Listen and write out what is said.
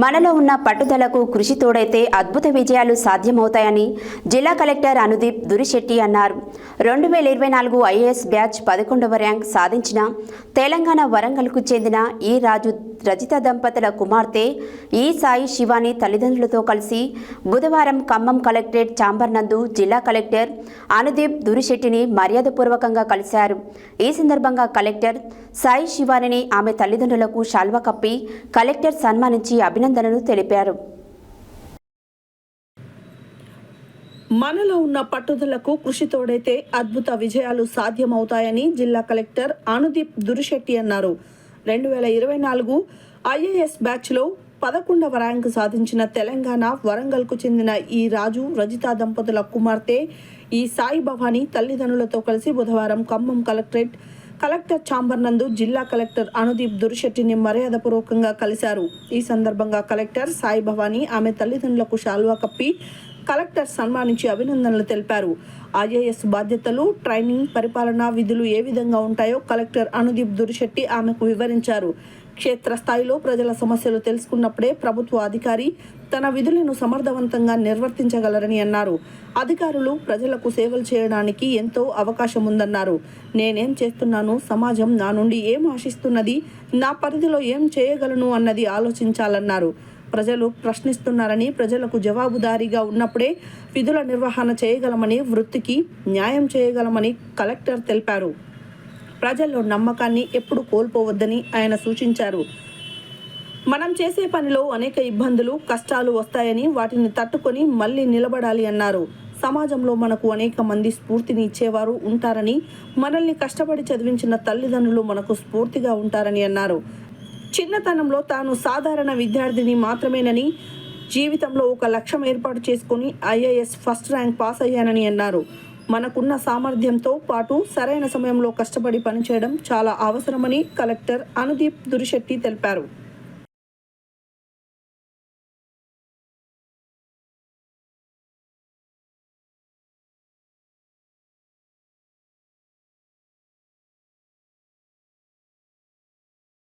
మనలో ఉన్న పట్టుదలకు కృషి తోడైతే అద్భుత విజయాలు సాధ్యమవుతాయని జిల్లా కలెక్టర్ అనుదీప్ దురిశెట్టి అన్నారు. రెండు వేల ఇరవై నాలుగు ఐఏఎస్ బ్యాచ్ పదకొండవ ర్యాంక్ సాధించిన తెలంగాణ వరంగల్కు చెందిన ఈ రాజు రజిత దంపతుల కుమార్తె ఈ సాయి శివాని తల్లిదండ్రులతో కలిసి బుధవారం ఖమ్మం కలెక్టరేట్ చాంబర్ నందు జిల్లా కలెక్టర్ అనుదీప్ దురిశెట్టిని మర్యాదపూర్వకంగా కలిశారు. ఈ సందర్భంగా కలెక్టర్ సాయి శివానిని ఆమె తల్లిదండ్రులకు శాల్వా కప్పి కలెక్టర్ సన్మానించి అభినందనలు తెలిపారు. మనలో ఉన్న పట్టుదలకు కృషి తోడైతే అద్భుత విజయాలు సాధ్యమవుతాయని జిల్లా కలెక్టర్ అనుదీప్ దురిశెట్టి అన్నారు. రెండు వేల ఇరవై నాలుగు ఐఏఎస్ బ్యాచ్లో పదకొండవ ర్యాంకు సాధించిన తెలంగాణ వరంగల్కు చెందిన ఈ రాజు రజిత దంపతుల కుమార్తె ఈ సాయి భవాని తల్లిదండ్రులతో కలిసి బుధవారం ఖమ్మం కలెక్టరేట్ కలెక్టర్ ఛాంబర్ నందు జిల్లా కలెక్టర్ అనుదీప్ దురిశెట్టిని మర్యాదపూర్వకంగా కలిశారు. ఈ సందర్భంగా కలెక్టర్ సాయి భవానీ ఆమె తల్లిదండ్రులకు శాల్వా కప్పి కలెక్టర్ సన్మానించి అభినందనలు తెలిపారు. ఐఏఎస్ బాధ్యతలు ట్రైనింగ్ పరిపాలనా విధులు ఏ విధంగా ఉంటాయో కలెక్టర్ అనుదీప్ దురిశెట్టి ఆమెకు వివరించారు. క్షేత్రస్థాయిలో ప్రజల సమస్యలు తెలుసుకున్నప్పుడే ప్రభుత్వ అధికారి తన విధులను సమర్థవంతంగా నిర్వర్తించగలరని అన్నారు. అధికారులు ప్రజలకు సేవలు చేయడానికి ఎంతో అవకాశం ఉందన్నారు. నేనేం చేస్తున్నాను? సమాజం నా నుండి ఏం ఆశిస్తున్నది? నా పరిధిలో ఏం చేయగలను? అన్నది ఆలోచించాలన్నారు. ప్రజలు ప్రశ్నిస్తున్నారని ప్రజలకు జవాబుదారీగా ఉన్నప్పుడే విధుల నిర్వహణ చేయగలమని వృత్తికి న్యాయం చేయగలమని కలెక్టర్ తెలిపారు. ప్రజల్లో నమ్మకాన్ని ఎప్పుడు కోల్పోవద్దని ఆయన సూచించారు. మనం చేసే పనిలో అనేక ఇబ్బందులు కష్టాలు వస్తాయని వాటిని తట్టుకొని మళ్ళీ నిలబడాలి అన్నారు. సమాజంలో మనకు అనేక మంది స్ఫూర్తిని ఇచ్చేవారు ఉంటారని మనల్ని కష్టపడి చదివించిన తల్లిదండ్రులు మనకు స్ఫూర్తిగా ఉంటారని అన్నారు. చిన్నతనంలో తాను సాధారణ విద్యార్థిని మాత్రమేనని జీవితంలో ఒక లక్ష్యం ఏర్పాటు చేసుకుని ఐఏఎస్ ఫస్ట్ ర్యాంక్ పాస్ అయ్యానని అన్నారు. మనకున్న సామర్థ్యంతో పాటు సరైన సమయంలో కష్టపడి పనిచేయడం చాలా అవసరమని కలెక్టర్ అనుదీప్ దురిశెట్టి తెలిపారు.